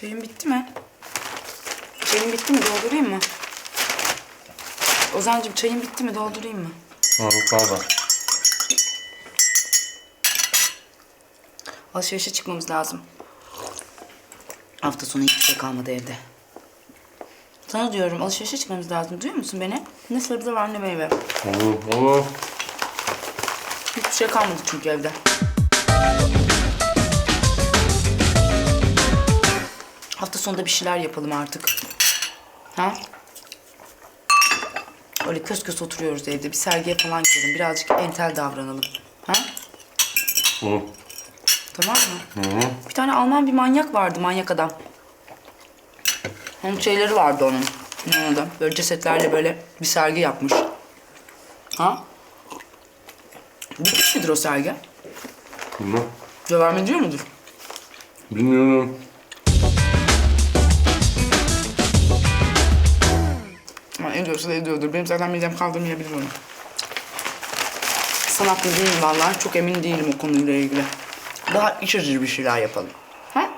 Çayın bitti mi? Çayın bitti mi? Doldurayım mı? Ozancığım çayın bitti mi? Doldurayım mı? Ha, pardon. Alışverişe çıkmamız lazım. Hafta sonu hiçbir şey kalmadı evde. Sana diyorum alışverişe çıkmamız lazım. Duyuyor musun beni? Ne sebze var ne meyve. Olur, olur. Hiçbir şey kalmadı çünkü evde. Hafta sonunda bir şeyler yapalım artık. Ha? Öyle kös kös oturuyoruz evde. Bir sergiye falan gidelim. Birazcık entel davranalım. Ha? Olur. Tamam mı? Bir tane Alman bir manyak vardı, manyak adam. Onun şeyleri vardı onun. Ne adı? Böyle cesetlerle böyle bir sergi yapmış. Ha? Bitmiş midir o sergi? Bilmem. Devam ediyor mudur? Bilmiyorum. Ediyorsa da ediyordur. Benim zaten midem kaldırmayabilir onu. Sanatlı değilim vallahi. Çok emin değilim o konuyla ilgili. Daha iç açıcı bir şeyler yapalım. Ha?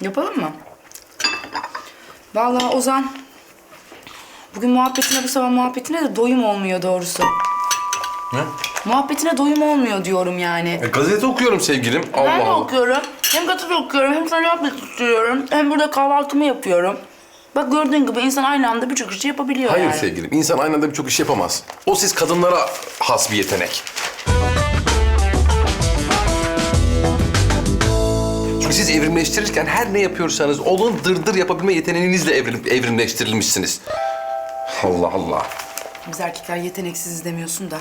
Yapalım mı? Vallahi Ozan... Bugün muhabbetine bu sabah muhabbetine de doyum olmuyor doğrusu. Ne? Muhabbetine doyum olmuyor diyorum yani. E, gazete okuyorum sevgilim. Allah Ben de Allah. okuyorum. Hem gazete okuyorum hem sana yapmak istiyorum. Hem burada kahvaltımı yapıyorum. Bak gördüğün gibi insan aynı anda birçok işi yapabiliyor Hayır yani. sevgilim. İnsan aynı anda birçok iş yapamaz. O siz kadınlara has bir yetenek. Çünkü siz evrimleştirirken her ne yapıyorsanız olun dırdır yapabilme yeteneğinizle evrim, evrimleştirilmişsiniz. Allah Allah. Biz erkekler yeteneksiziz demiyorsun da.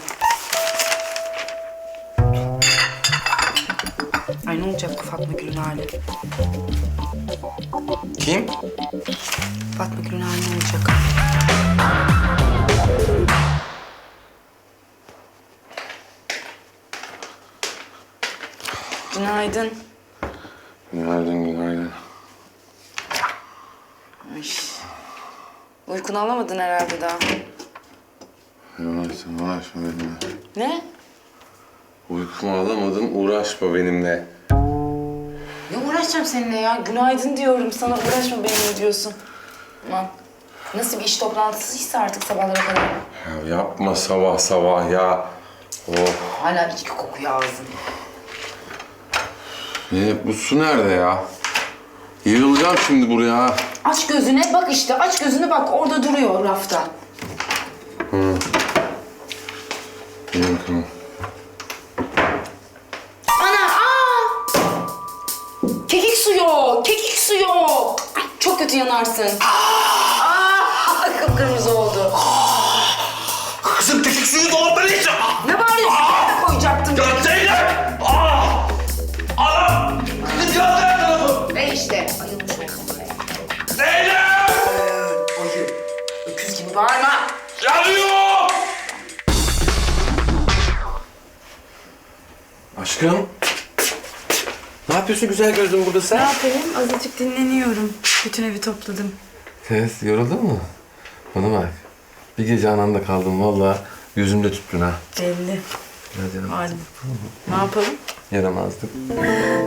Ay ne olacak bu Fatma Gül'ün hali? Kim? Fatma Gül'ün hali ne olacak? Günaydın. Günaydın, günaydın. Ay. Uykunu alamadın herhalde daha. Uğraşma, uğraşma benimle. Ne? Uykumu alamadın, uğraşma benimle. Ne uğraşacağım seninle ya? Günaydın diyorum sana uğraşma benimle diyorsun. Aman. Nasıl bir iş toplantısıysa artık sabahlara kadar. Ya yapma sabah sabah ya. Oh. Hala içki kokuyor ağzın. Ne, bu su nerede ya? Yığılacağım şimdi buraya. Aç gözüne bak işte aç gözünü bak orada duruyor rafta. İyi bakalım. Yanarsın. Aa! Kıpkırmızı oldu. Kızım kekik suyu dolapta ne? Ne bağırıyorsun? Nerede koyacaktım? Ya Zeynep! Aa! Anam! Kızım yandı her tarafım! Ve işte ayılmış oldum buraya. Zeynep! Ayı. Öküz gibi bağırma. Yanıyor! Aşkım. Ne yapıyorsun güzel gözüm burada Ne sen? yapayım? Azıcık dinleniyorum. Bütün evi topladım. Evet, yoruldun mu? Bana bak. Bir gece ananda kaldım valla. Yüzümde tuttun ha. Belli. Biraz yaramazdık. Malum. Ne yapalım? Yaramazdık.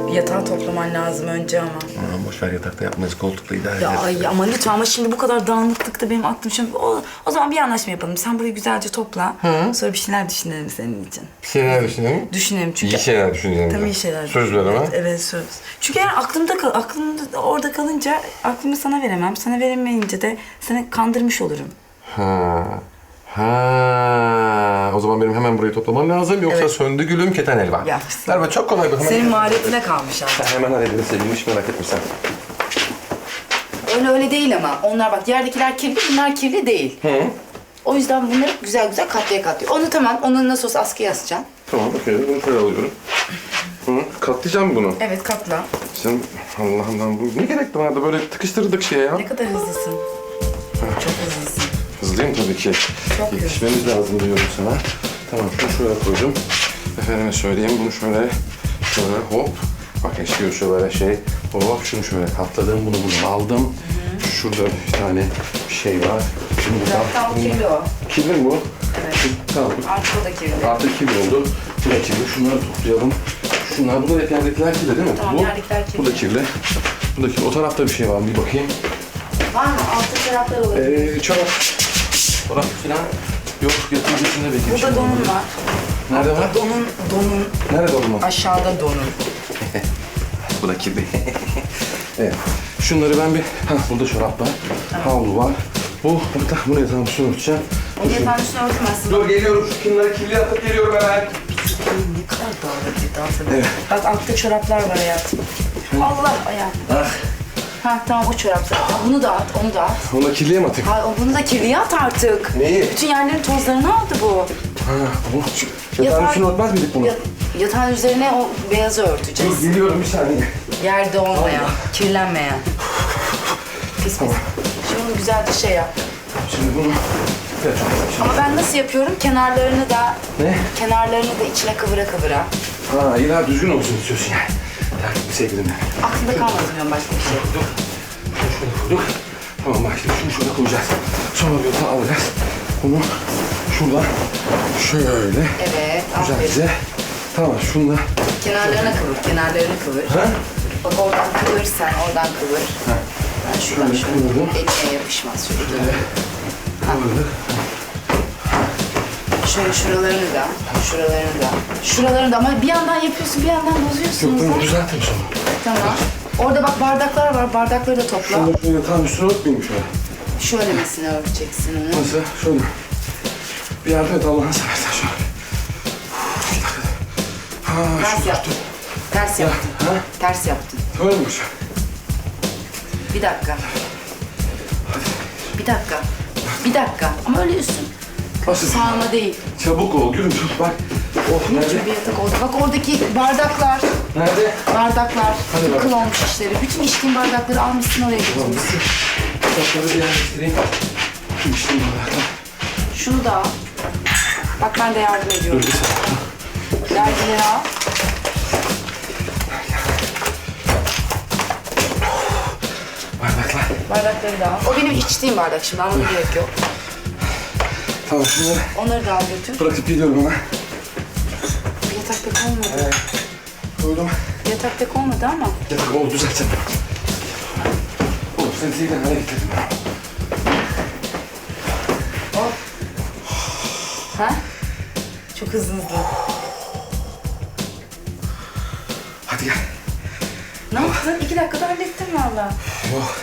Bir yatağı toplaman lazım önce ama. Aman boş ver yatakta yapmayız koltukla idare Ya ederiz. ay ama lütfen ama şimdi bu kadar dağınıklıkta benim aklım şimdi o, o zaman bir anlaşma yapalım. Sen burayı güzelce topla. Sonra bir şeyler düşünelim senin için. Bir şeyler düşünelim. Düşünelim çünkü. İyi şeyler düşüneceğim. Tabii iyi şeyler. Söz ver ama. Evet, evet söz. Çünkü yani aklımda kal, aklımda orada kalınca aklımı sana veremem. Sana veremeyince de seni kandırmış olurum. Ha. Ha. O zaman benim hemen burayı toplamam lazım. Yoksa Evet. söndü gülüm keten elvan. Yapmışsın. Merve çok kolay bu. Hemen Senin maharetine kalmış abi. Sen hemen hallederiz sevgilim. Hiç merak etme sen. Öyle öyle değil ama. Onlar bak yerdekiler kirli, bunlar kirli değil. Hı. O yüzden bunları güzel güzel katlaya katlıyor. Onu tamam, onu nasıl olsa askıya asacaksın. Tamam okey. Bunu şöyle alıyorum. Hı. Katlayacağım bunu. Evet katla. Sen Allah Allah bu ne gerekli vardı böyle tıkıştırdık şeye ya. Ne kadar hızlısın. Çok hızlısın. Hızlıyım tabii ki. Çok. Yetişmemiz lazım diyorum sana. Tamam şunu şöyle koydum. Efendime söyleyeyim bunu şöyle şöyle hop. Bak eşliyor şöyle şey. Hop şunu şöyle katladım. Bunu bunu aldım. Şurada bir tane bir şey var. Şimdi bu Zaten o kirli mi bu? Evet. Tamam. Artık o da kirli. Artık kirli oldu. Bu da kirli. Şunları toplayalım. şunlar. Bunlar hep yerdekiler kirli değil mi? Tamam, bu, yerdekiler kirli. Bu da kirli. Bu da kirli. O tarafta bir şey var mı? Bir bakayım. Var mı? Altta çoraplar olabilir. Ee, çorap. Çorap falan. Yok, yatağın üstünde bekliyor. Burada donun var. Nerede var? Donun, donun. Nerede donum? Aşağıda donun. Bu da kirli. evet. Şunları ben bir... Hah, burada çorap var. Havlu var. Bu, hatta bunu yatağın üstüne örteceğim. O yatağın üstüne örtmezsin. Dur geliyorum. Şu kimleri kirli atıp geliyorum hemen. Ne kadar dağılık dans ediyor. Evet. Bak altta çoraplar var hayatım. Allah ayağım. Ah. Ha tamam o çorap zaten. Bunu da at, onu da at. Onu da kirliye mi atayım? Ha, bunu da kirliye at artık. Neyi? Bütün yerlerin tozlarını aldı bu. Ha, bu. Yatağın Yatağı- üstüne örtmez miydik bunu? Ya- Yatağın üzerine o beyazı örteceğiz. Dur geliyorum bir saniye. Yerde olmayan, kirlenmeyen. Pis pis. Şimdi bunu güzelce şey yap. Şimdi bunu... Evet. Ama ben nasıl yapıyorum? Kenarlarını da Ne? kenarlarını da içine kıvıra kıvıra. Ha, illa düzgün olsun istiyorsun yani. Bir sevgilim benim. Aklımda kalmadı benim başka bir şey. Dur. Şunu koyduk. Tamam bak şimdi şunu şöyle koyacağız. Sonra bir yatağı alacağız. Bunu şuradan şöyle Evet, aferin. güzelce. Tamam şunu da Kenarlarına kıvır, kenarlarını kıvır. Ha? Bak oradan kıvır sen, oradan kıvır. Ben şuradan Şöyle eline yapışmaz şöyle. koyduk. Şöyle şuralarını da, şuralarını da. Şuralarını da ama bir yandan yapıyorsun, bir yandan Yok bozuyorsunuz. ben da. düzelttim sonra. Tamam. Orada bak bardaklar var, bardakları da topla. Şunu şöyle yatağın üstüne örtmeyeyim şöyle. Şöylemesine örteceksin onu. Nasıl? Şöyle. Bir yardım et Allah'ını seversen şöyle. Ha, Ters şu yaptın. Ters yaptın. Ha? Ters yaptın. Böyle mi? Bir dakika. Bir dakika. Bir dakika. Ama öyle üstün. Nasıl? Sağma değil. Çabuk ol gülüm tut bak. Oh nerede? Bir yatak oldu. Bak oradaki bardaklar. Nerede? Bardaklar. Hadi bak. Kıl olmuş işleri. Bütün içtiğin bardakları almışsın oraya götürmüşsün. Kitapları bir yerleştireyim. İşim var. Şunu da al. Bak ben de yardım Dur ediyorum. bir saniye. Dergileri al. Bardaklar. Bardakları da al. O benim içtiğim bardak şimdi almana gerek yok. Tamam şunları Onları da al götür. bırakıp hemen. Bir yatak pek olmadı. Koydum. Yatak pek olmadı ama. Yatak oldu düzelteceğim. Oğlum sen sevgiden hale getirdim. Ha? Çok hızlı hızlı. Hadi gel. Ne yaptın? İki dakikada hallettin valla. Yok.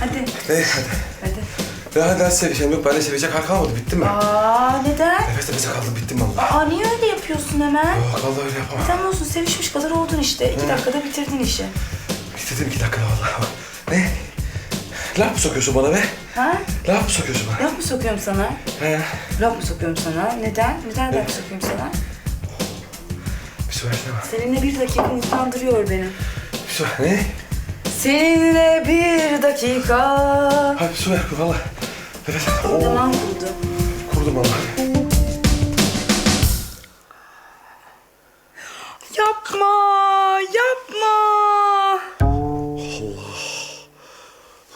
Hadi. Ne hadi. Hadi. Ya ders seveceğim yok. Bende sevecek hal kalmadı. Bitti mi? Aa neden? Nefes nefese kaldım. Bittim valla. Aa niye öyle yapıyorsun hemen? Yok vallahi öyle yapamam. Sen olsun sevişmiş kadar oldun işte. İki dakikada bitirdin işi. İstedim iki dakika vallahi. Ne? Laf mı sokuyorsun bana be? Ha? Laf mı sokuyorsun bana? Laf mı sokuyorum sana? He. Laf mı sokuyorum sana? Neden? Neden laf sokuyorum sana? Bir su versene bana. Seninle bir dakika utandırıyor beni. Bir su ver. Ne? Seninle bir dakika. Hadi su ver valla. Tamam kurdu. Kurdum valla. Yapma, yapma.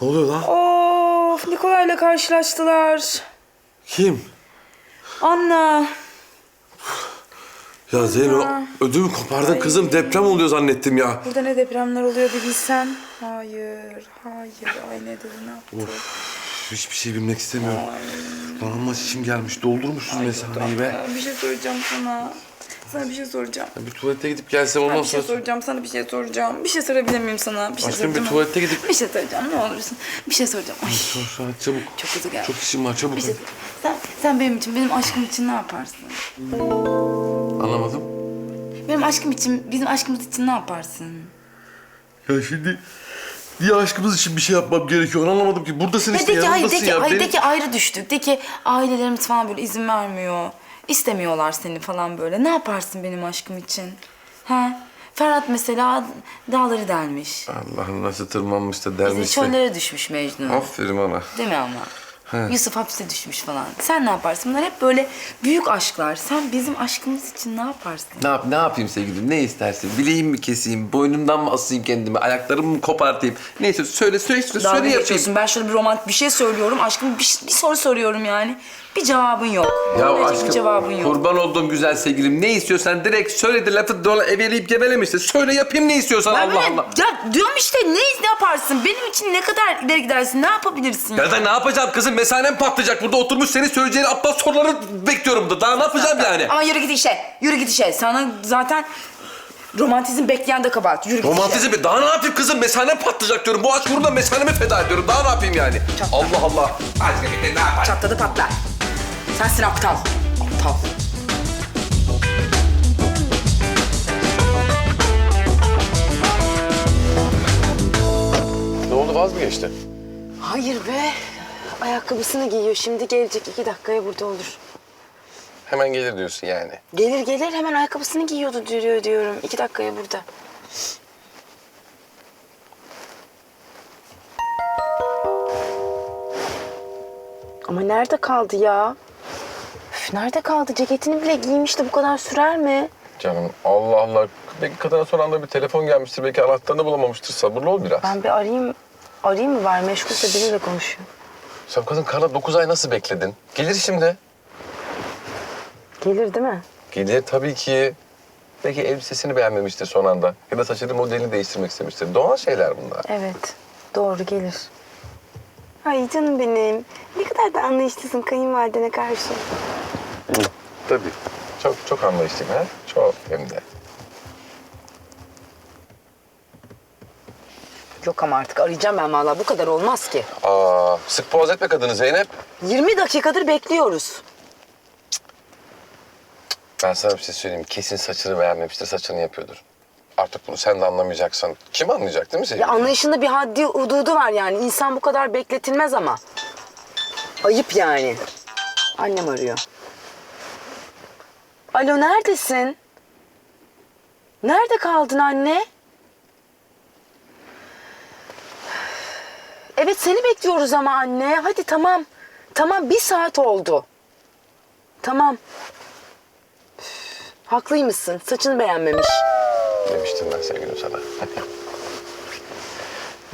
Ne oluyor lan? Of, Nikolay'la karşılaştılar. Kim? Anna. Ya Zeyno ödümü kopardın kızım deprem oluyor zannettim ya. Burada ne depremler oluyor bir bilsen. Hayır, hayır. Ay ne dedi, ne yaptı? Hiçbir şey bilmek istemiyorum. Lan amma içim gelmiş doldurmuşuz mesaneyi be. Bir şey soracağım sana. Sana bir şey soracağım. Ya Bir tuvalete gidip gelsem ondan bir şey soracağım, sana bir şey soracağım. Bir şey sorabilir miyim sana? Bir şey Aşkım bir soracağım. tuvalete gidip... Bir şey soracağım, ne olursun. Bir şey soracağım. Ay, Sor sor çabuk. çok hızlı gel. Çok işim var çabuk. Bir şey sen, sen benim için, benim aşkım için ne yaparsın? Anlamadım. Benim aşkım için, bizim aşkımız için ne yaparsın? Ya şimdi... Niye aşkımız için bir şey yapmam gerekiyor? Onu anlamadım ki. Buradasın işte de ki, hayır, yanımdasın de ki, ya. hayır, de ki ayrı düştük. De ki ailelerimiz falan böyle izin vermiyor. İstemiyorlar seni falan böyle. Ne yaparsın benim aşkım için? Ha? Ferhat mesela dağları delmiş. Allah'ım nasıl tırmanmış da dermiş. çöllere düşmüş Mecnun. Aferin ona. Değil mi ama? Yusuf hapse düşmüş falan. Sen ne yaparsın? Bunlar hep böyle büyük aşklar. Sen bizim aşkımız için ne yaparsın? Ne, yap, ne yapayım sevgilim? Ne istersin? Bileğim mi keseyim? Boynumdan mı asayım kendimi? Ayaklarımı mı kopartayım? Neyse söyle söyle söyle, Dalga söyle yapayım. geçiyorsun. Ben şöyle bir romantik bir şey söylüyorum. Aşkım bir, bir soru soruyorum yani. Bir cevabın yok. Ya Verecek bir aşkım cevabın yok. kurban olduğum güzel sevgilim ne istiyorsan direkt söyle de lafı dola eveleyip geveleme işte. Söyle yapayım ne istiyorsan Ben Allah böyle, Allah. Ya diyorum işte ne, ne yaparsın? Benim için ne kadar ileri gidersin? Ne yapabilirsin? Ya da ne yapacağım kızım? Mesanem patlayacak. Burada oturmuş senin söyleyeceğin aptal soruları bekliyorum da. Daha ne yapacağım yani? Ama yürü git işe. Yürü git işe. Sana zaten romantizm bekleyen de kabahat. Yürü git işe. Romantizm mi? Daha ne yapayım kızım? Mesanem patlayacak diyorum. Bu aşk uğruna mesanemi feda ediyorum. Daha ne yapayım yani? Çatla. Allah Allah. Aşkım bir de ne yapar? Çatladı patlar. Sensin aptal. Aptal. Ne oldu vaz mı geçti? Ayakkabısını giyiyor. Şimdi gelecek iki dakikaya burada olur. Hemen gelir diyorsun yani. Gelir gelir hemen ayakkabısını giyiyordu diyor diyorum. İki dakikaya burada. Ama nerede kaldı ya? Üf, nerede kaldı? Ceketini bile giymişti. Bu kadar sürer mi? Canım Allah Allah. Belki kadına son anda bir telefon gelmiştir. Belki anahtarını bulamamıştır. Sabırlı ol biraz. Ben bir arayayım. Arayayım mı var? Meşgulse biriyle konuşuyor. Sen kadın karla 9 ay nasıl bekledin? Gelir şimdi. Gelir değil mi? Gelir tabii ki. Belki elbisesini beğenmemiştir son anda. Ya da saçının modelini değiştirmek istemiştir. Doğal şeyler bunlar. Evet. Doğru gelir. Ay canım benim. Ne kadar da anlayışlısın kayınvalidene karşı. Tabii. Çok çok anlayışlıyım ha. Çok hem de. Yok ama artık arayacağım ben vallahi. Bu kadar olmaz ki. Aa, sık boğaz etme kadını Zeynep. 20 dakikadır bekliyoruz. Ben sana bir şey söyleyeyim. Kesin saçını beğenmemiştir. Saçını yapıyordur. Artık bunu sen de anlamayacaksan kim anlayacak değil mi Zeynep? Ya anlayışında bir haddi hududu var yani. İnsan bu kadar bekletilmez ama. Ayıp yani. Annem arıyor. Alo neredesin? Nerede kaldın anne? Evet seni bekliyoruz ama anne. Hadi tamam. Tamam bir saat oldu. Tamam. Üf, Haklıymışsın. Saçını beğenmemiş. Demiştim ben sevgilim sana.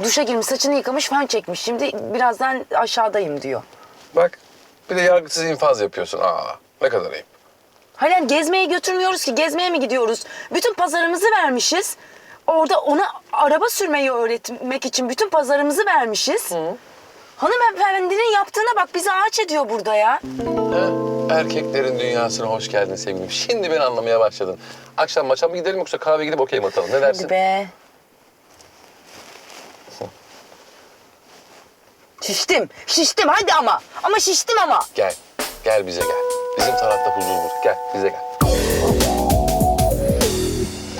Duşa girmiş, saçını yıkamış, fön çekmiş. Şimdi birazdan aşağıdayım diyor. Bak bir de yargısız infaz yapıyorsun. Aa ne kadar ayıp. Yani gezmeye götürmüyoruz ki. Gezmeye mi gidiyoruz? Bütün pazarımızı vermişiz. Orada ona araba sürmeyi öğretmek için bütün pazarımızı vermişiz. Hanımefendinin yaptığına bak bizi ağaç ediyor burada ya. Ha? Erkeklerin dünyasına hoş geldin sevgilim. Şimdi beni anlamaya başladın. Akşam maça mı gidelim yoksa kahve gidip okey mi atalım? Ne dersin? Hadi be. Şiştim, şiştim hadi ama. Ama şiştim ama. Gel. Gel bize gel. Bizim tarafta huzur bul. Gel bize gel.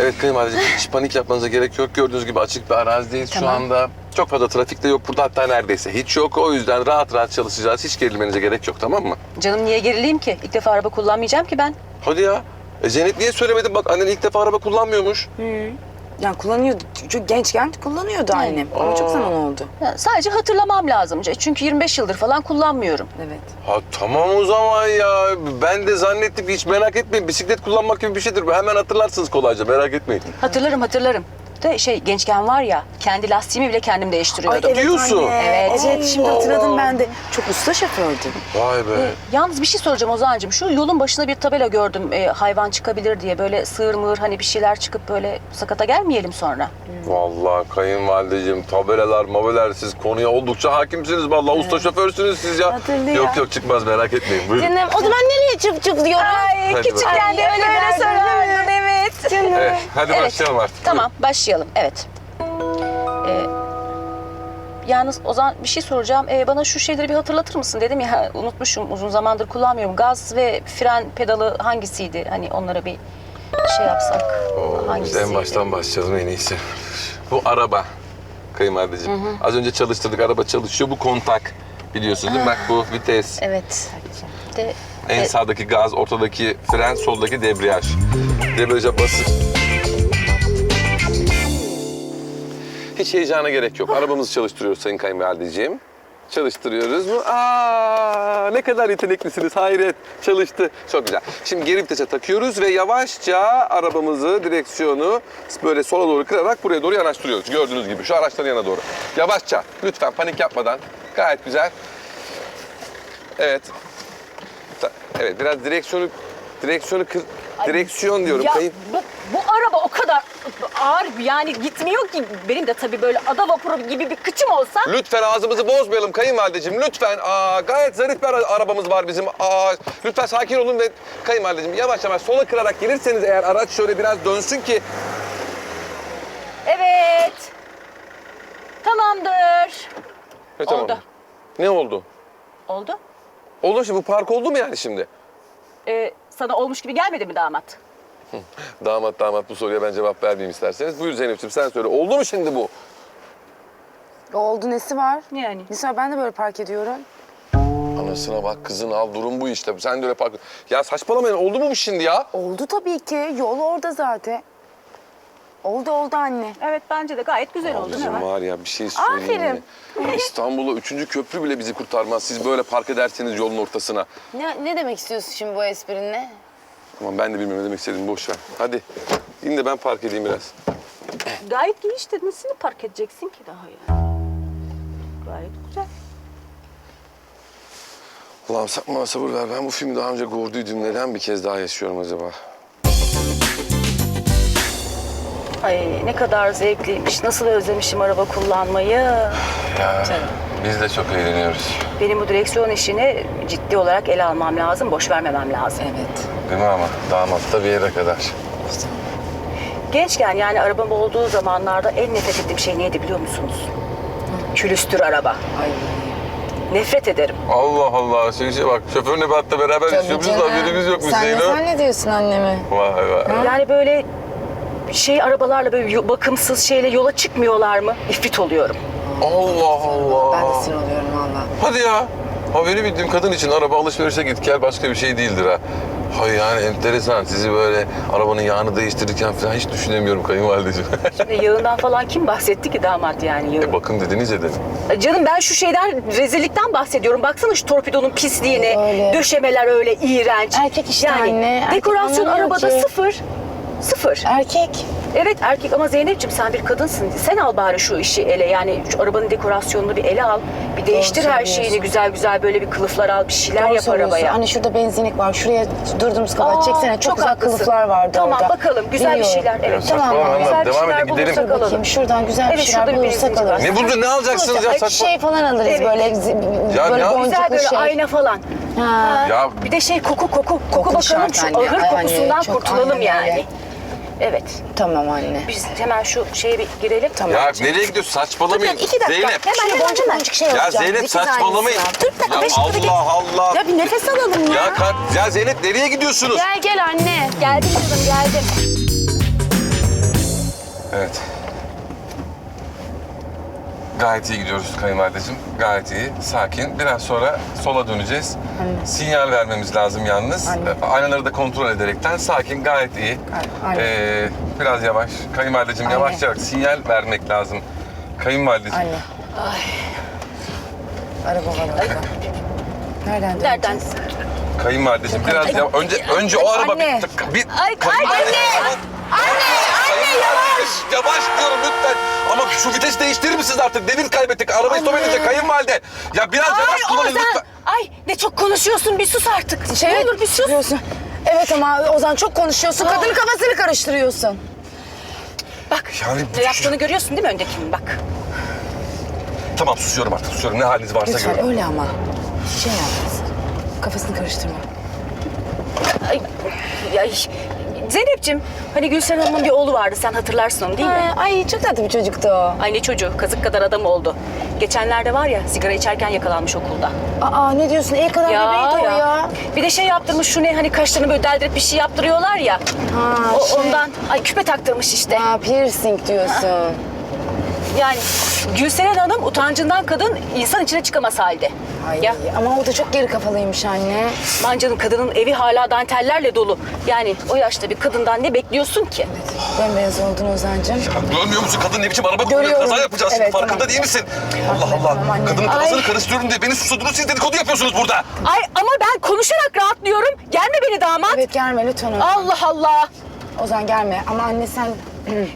Evet kayınvalideciğim hiç panik yapmanıza gerek yok. Gördüğünüz gibi açık bir arazideyiz şu anda. Çok fazla trafik de yok burada hatta neredeyse hiç yok. O yüzden rahat rahat çalışacağız. Hiç gerilmenize gerek yok tamam mı? Canım niye gerileyim ki? İlk defa araba kullanmayacağım ki ben. Hadi ya. E Zeynep niye söylemedin? Bak annen ilk defa araba kullanmıyormuş. Yani kullanıyordu. Çok gençken kullanıyordu annem. Ama çok zaman oldu. Ya, sadece hatırlamam lazım. Çünkü 25 yıldır falan kullanmıyorum. Evet. Ha tamam o zaman ya. Ben de zannettim hiç merak etmeyin. Bisiklet kullanmak gibi bir şeydir. bu. Hemen hatırlarsınız kolayca merak etmeyin. Hatırlarım hatırlarım. De şey gençken var ya kendi lastiğimi bile kendim değiştiriyordum. Diyorsun. anne. Evet. Evet şimdi hatırladım ben de. Çok usta şofördü. Vay be. Yalnız bir şey soracağım Ozan'cığım. Şu yolun başına bir tabela gördüm. e, hayvan çıkabilir diye böyle sığır mığır hani bir şeyler çıkıp böyle sakata gelmeyelim sonra. Vallahi kayınvalideciğim tabelalar mabeler siz konuya oldukça hakimsiniz. Vallahi usta şoförsünüz siz ya. Hatırlıyor. Yok yok çıkmaz merak etmeyin. Buyurun. Canım o zaman nereye çık çık diyorum? Ay Hadi küçükken bakalım. de öyle öyle sorardın evet. Canım. Evet, hadi Evet. başlayalım artık. Tamam başlayalım evet. Ee, yalnız Ozan bir şey soracağım. Ee, bana şu şeyleri bir hatırlatır mısın? Dedim ya unutmuşum uzun zamandır kullanmıyorum. Gaz ve fren pedalı hangisiydi? Hani onlara bir şey yapsak. Oo, biz en baştan başlayalım en iyisi. Bu araba kayınvalideciğim. Az önce çalıştırdık araba çalışıyor. Bu kontak biliyorsunuz değil mi? Bak bu vites. Evet. De, En e, sağdaki gaz, ortadaki fren, soldaki debriyaj. Debriyaja basıp... Hiç heyecana gerek yok. Arabamızı çalıştırıyoruz sayın kayınvalideciğim. Çalıştırıyoruz mu? Aa, ne kadar yeteneklisiniz. Hayret. Çalıştı. Çok güzel. Şimdi geri vitese takıyoruz ve yavaşça arabamızı, direksiyonu böyle sola doğru kırarak buraya doğru yanaştırıyoruz. Gördüğünüz gibi şu araçların yana doğru. Yavaşça. Lütfen panik yapmadan. Gayet güzel. Evet. Evet biraz direksiyonu direksiyonu kır, direksiyon diyorum. Ya Kayın. bu, bu araba ağır yani gitmiyor ki. Benim de tabii böyle ada vapuru gibi bir kıçım olsa. Lütfen ağzımızı bozmayalım kayınvalideciğim. Lütfen. Aa, gayet zarif bir ara- arabamız var bizim. Aa, lütfen sakin olun ve kayınvalideciğim yavaş yavaş sola kırarak gelirseniz eğer araç şöyle biraz dönsün ki. Evet. Tamamdır. E, tamam. Oldu. Ne oldu? Oldu. Oldu şimdi bu park oldu mu yani şimdi? Ee, sana olmuş gibi gelmedi mi damat? Damat damat bu soruya ben cevap vermeyeyim isterseniz. Buyur Zeynep'ciğim sen söyle. Oldu mu şimdi bu? Oldu nesi var? Yani. Var ben de böyle park ediyorum. Anasına bak kızın al durum bu işte. Sen de öyle park... Ya saçmalamayın oldu mu bu şimdi ya? Oldu tabii ki. Yol orada zaten. Oldu oldu anne. Evet bence de gayet güzel oldu. Ne var? var ya bir şey söyleyeyim mi? İstanbul'a üçüncü köprü bile bizi kurtarmaz. Siz böyle park ederseniz yolun ortasına. Ne, ne demek istiyorsun şimdi bu esprinle? Tamam ben de bilmiyorum ne demek istediğimi boş ver. Hadi in de ben park edeyim biraz. Gayet iyi işte. Nasıl park edeceksin ki daha ya? Gayet güzel. Allah'ım sen bana sabır ver. Ben bu filmi daha önce gördüydüm. Neden bir kez daha yaşıyorum acaba? Ay ne kadar zevkliymiş. Nasıl özlemişim araba kullanmayı. Ya biz de çok eğleniyoruz. Benim bu direksiyon işini ciddi olarak ele almam lazım. Boş vermemem lazım. Evet. Değil mi ama? Damat da bir yere kadar. Gençken yani arabam olduğu zamanlarda en nefret ettiğim şey neydi biliyor musunuz? Külüstür araba. Ay. Nefret ederim. Allah Allah. Şey, şey bak şoför Nebat'la beraber yaşıyormuşuz haberimiz yok mu Sen, Zeyno? sen ne diyorsun anneme? Vay vay. Yani böyle şey arabalarla böyle yo- bakımsız şeyle yola çıkmıyorlar mı? İfrit oluyorum. Allah Allah. Ben de sinir oluyorum valla. Hadi ya. Ha benim bildiğim kadın için araba alışverişe git gel başka bir şey değildir ha. Hay yani enteresan. Sizi böyle arabanın yağını değiştirirken falan hiç düşünemiyorum kayınvalideciğim. Şimdi yağından falan kim bahsetti ki damat yani yağı? e bakın dediniz ya dedim. Canım ben şu şeyden rezillikten bahsediyorum. Baksana şu torpidonun pisliğine. Öyle. Döşemeler öyle iğrenç. Erkek işte anne, erkek Dekorasyon anlamıyor arabada ki. sıfır. Sıfır. Erkek. Evet erkek ama Zeynep'ciğim sen bir kadınsın. Sen al bari şu işi ele. Yani şu arabanın dekorasyonunu bir ele al. Bir değiştir her söylüyorsun. şeyini güzel güzel böyle bir kılıflar al. Bir şeyler Doğru yap söylüyorsun. arabaya. Anne şurada benzinlik var. Şuraya durduğumuz kabahat Aa, çeksene. Çok, çok güzel haklısın. kılıflar vardı Tamam orada. bakalım güzel bir Biliyorum. şeyler. Evet tamam. saçmalama Güzel hanım, bir devam şeyler edin, gidelim. bulursak alalım. Bakayım şuradan güzel bir Evet, şeyler şurada bir bulursak var. alırız. Ne buldun ne alacaksınız ya Belki saçma? şey falan alırız Evet. böyle zi- Ya böyle ne- boncuklu Güzel böyle şey. ayna falan. Ha. Ya Bir de şey koku koku koku Koku bakalım şart şu anne. ahır Ay anne, kokusundan çok kurtulalım aynen yani. Evet. Tamam anne. Biz hemen şu şeye bir girelim. Tamam. Ya nereye gidiyorsun saçmalamayın. iki dakika. Zeynep. Hemen hemen boncuk hemen. boncuk şey Ya alacağım. Zeynep aynısı saçmalamayın. ya. Dur bir dakika Ya beş dakika. Allah Allah. Ya bir nefes alalım ya. Ya, kar- ya Zeynep nereye gidiyorsunuz? Gel gel anne. Geldim kızım geldim. Evet. Gayet iyi gidiyoruz kayınvalideciğim. Gayet iyi. Sakin. Biraz sonra sola döneceğiz. Sinyal vermemiz lazım yalnız. Ee, Aynaları da kontrol ederekten sakin, gayet iyi. Aynen. Ee, biraz yavaş. Kayınvalideciğim Aynen. yavaş yavaş sinyal vermek lazım. Kayınvalideciğim. Anne. Araba var orada. Nereden döneceğiz? Nereden? Kayınvalideciğim biraz yavaş. Önce önce o araba Anne. bir, bir Ay, Kayınvalide- anne. Anne, anne yavaş. Yavaş diyorum lütfen. Ama şu vites değiştirir misiniz artık? Devir kaybettik. Arabayı stop edince kayınvalide. Ya biraz yavaş Ay kullanın Ozan. lütfen. Ay ne çok konuşuyorsun bir sus artık. Şey, ne olur bir sus. diyorsun. Evet ama Ozan çok konuşuyorsun. Kadının kafasını karıştırıyorsun. Bak Yani ne yaptığını görüyorsun değil mi öndekinin bak. Tamam susuyorum artık susuyorum. Ne haliniz varsa Lütfen görün. öyle ama. Şey yap. Kafasını karıştırma. Ay, ya, Zeynep'ciğim hani Gülsen Hanım'ın bir oğlu vardı sen hatırlarsın onu değil mi? Ha, ay çok tatlı bir çocuktu o. Ay ne çocuğu kazık kadar adam oldu. Geçenlerde var ya sigara içerken yakalanmış okulda. Aa ne diyorsun? İyi kadar bebeğiydi o ya. Bir de şey yaptırmış şu ne hani kaşlarını böyle deldirip bir şey yaptırıyorlar ya. Ha, o, şey. Ondan ay küpe taktırmış işte. Ha piercing diyorsun. Yani Gülseren Hanım utancından kadın insan içine çıkamaz halde. Ay, Ya. ama o da çok geri kafalıymış anne. Aman canım kadının evi hala dantellerle dolu. Yani o yaşta bir kadından ne bekliyorsun ki? Bembeyaz oldun Ozan'cığım. Görmüyor musun kadın ne biçim araba kullanıyor? Görüyorum. Kaza yapacağız şimdi Evet, farkında tamam. değil misin? Allah Allah. tamam anne. Kadının Ay. kafasını karıştırıyorum diye beni susadınız siz dedikodu yapıyorsunuz burada. Ay ama ben konuşarak rahatlıyorum. Gelme beni damat. Evet gelme lütfen Ozan. Allah Allah. Ozan gelme ama anne sen...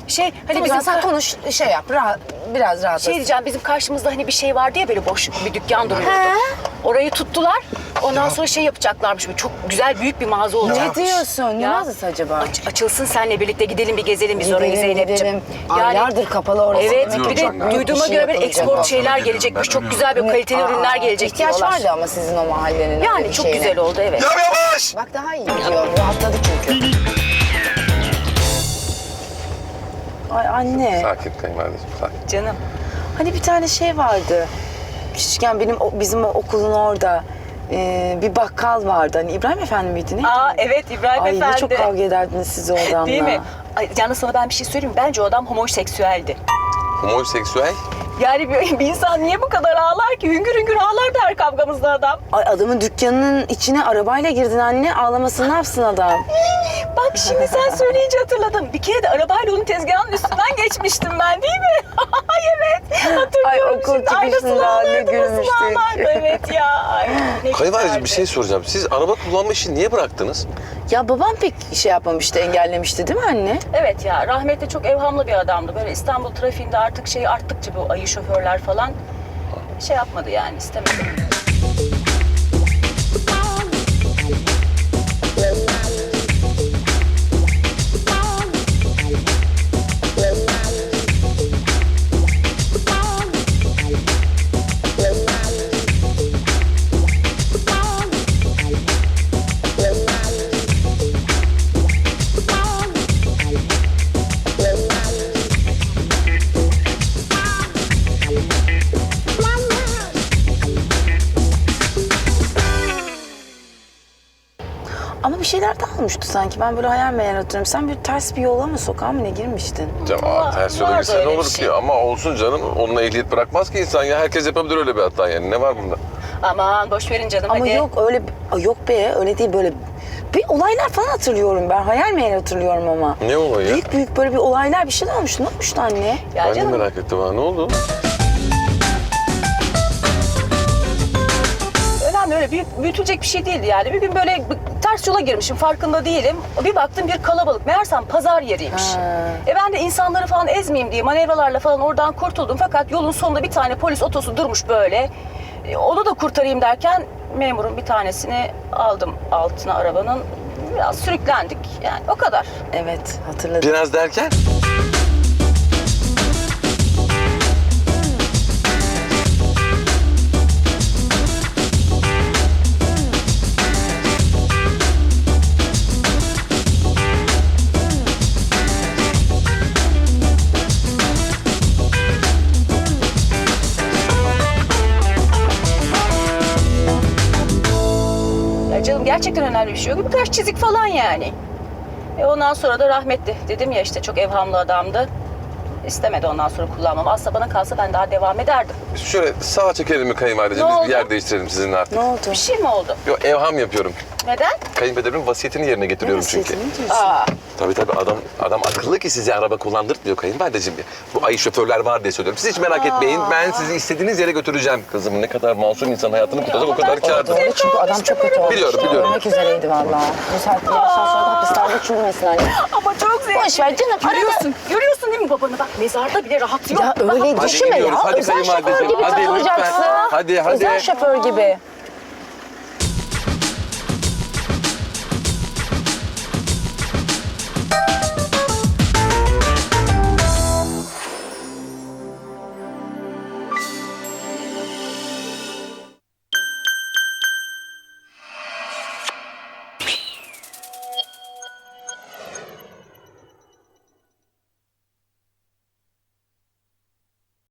Şey hani Hadi bizim sen konuş şey yap rahat, biraz rahat. şey diyeceğim bizim karşımızda hani bir şey vardı ya böyle boş bir dükkan duruyordu. Orayı tuttular. Ondan sonra şey yapacaklarmış. Böyle çok güzel büyük bir mağaza olacak. Ne diyorsun? Ne Ya. mağazası acaba? Aç- açılsın senle birlikte gidelim bir gezelim biz orayı Gidelim, Zeynep'ciğim. gidelim. Aylardır kapalı orası. Evet Demek bir de büyük duyduğuma bir şey göre böyle yapılacak. export şeyler geliyorum, gelecekmiş. ben Çok güzel böyle kaliteli Aa, ürünler gelecek İhtiyaç diyorlar. vardı ama sizin o mahallenin öyle Yani bir çok şeyine. güzel oldu evet. Ya yavaş! Bak daha iyi gidiyor. Rahatladı çünkü. Ay anne. Sakin kayınvalideciğim sakin. Canım. Hani bir tane şey vardı. Küçükken benim o- bizim o okulun orada e, bir bakkal vardı. Hani İbrahim Efendi miydi ne? Aa evet İbrahim Ay Efendi. ne çok kavga ederdiniz siz o adamla. Değil mi? Ay, Canım sana ben bir şey söyleyeyim mi? Bence o adam homoseksüeldi. Homoseksüel. Yani bir, bir insan niye bu kadar ağlar ki? Hüngür hüngür ağlardı her kavgamızda adam. Ay adamın dükkanının içine arabayla girdin anne. Ağlamasını ne yapsın adam? Bak şimdi sen söyleyince hatırladım. Bir kere de arabayla onun tezgahının üstünden geçmiştim ben değil mi? Ay evet. Hatırlıyorum Ay, okul şimdi. Ay, nasıl çıkışında ne ağlardı, nasıl gülmüştük. ağlardı. Evet ya. Ay, ne Kayınvalideciğim bir şey soracağım. Siz araba kullanma işini niye bıraktınız? Ya babam pek şey yapmamıştı, engellemişti değil mi anne? Evet ya rahmetli çok evhamlı bir adamdı. Böyle İstanbul trafiğinde artık şey arttıkça bu ayı şoförler falan şey yapmadı yani istemedi. Sanki. Ben böyle hayal meyal hatırlıyorum. Sen bir ters bir yola mı sokağa mı ne girmiştin? Canım Var- ters yola var girse ne bir olur şey. ki? Ama olsun canım. Onunla ehliyet bırakmaz ki insan ya. Herkes yapabilir öyle bir hata yani. Ne var bunda? Aman boş verin canım Ama hadi. yok öyle yok be öyle değil böyle bir olaylar falan hatırlıyorum ben. Hayal meyal hatırlıyorum ama. Ne olayı ya? Büyük büyük böyle bir olaylar bir şeyler olmuş. Ne olmuştu anne? Ya Ben de canım merak ettim ha. Ne oldu? önemli öyle büyük, büyütülecek bir şey değildi yani. Bir gün böyle ters yola girmişim farkında değilim. Bir baktım bir kalabalık. Meğersem pazar yeriymiş. Ha. E ben de insanları falan ezmeyeyim diye manevralarla falan oradan kurtuldum. Fakat yolun sonunda bir tane polis otosu durmuş böyle. E, onu da kurtarayım derken memurun bir tanesini aldım altına arabanın. Biraz sürüklendik yani o kadar. Evet hatırladım. Biraz derken? Şey yok. Birkaç çizik falan yani. E ondan sonra da rahmetli. Dedim ya işte çok evhamlı adamdı. İstemedi ondan sonra kullanmam. Aslında bana kalsa ben daha devam ederdim. Şöyle sağa çekelim mi kayınvalideciğim? Ne Biz oldu? bir yer değiştirelim sizinle artık. Ne oldu? Bir şey mi oldu? Yok evham yapıyorum. Neden? Kayınpederimin vasiyetini yerine getiriyorum çünkü. Vasiyetini diyorsun. Aa, Tabii tabii adam adam akıllı ki size araba kullandırtmıyor kayınvalideciğim. Bu ayı şoförler var diye söylüyorum. Siz hiç merak etmeyin. Ben sizi istediğiniz yere götüreceğim. Kızım ne kadar masum insan hayatını kurtaracak o kadar kârdır. Doğru çünkü adam çok kötü olmuş. Biliyorum, biliyorum. Ölmek üzereydi vallahi. Bu saatte yaştan sonra da hapislerde çürümesin anne. ama çok zevkli. Boş ver canım. Görüyorsun, görüyorsun değil mi babanı? Bak mezarda bile rahat yok. Ya öyle düşünme ya. gidiyoruz, hadi Özel şoför kayınvalideciğim. gibi Hadi takılacaksın. Hadi, hadi. Özel şoför gibi.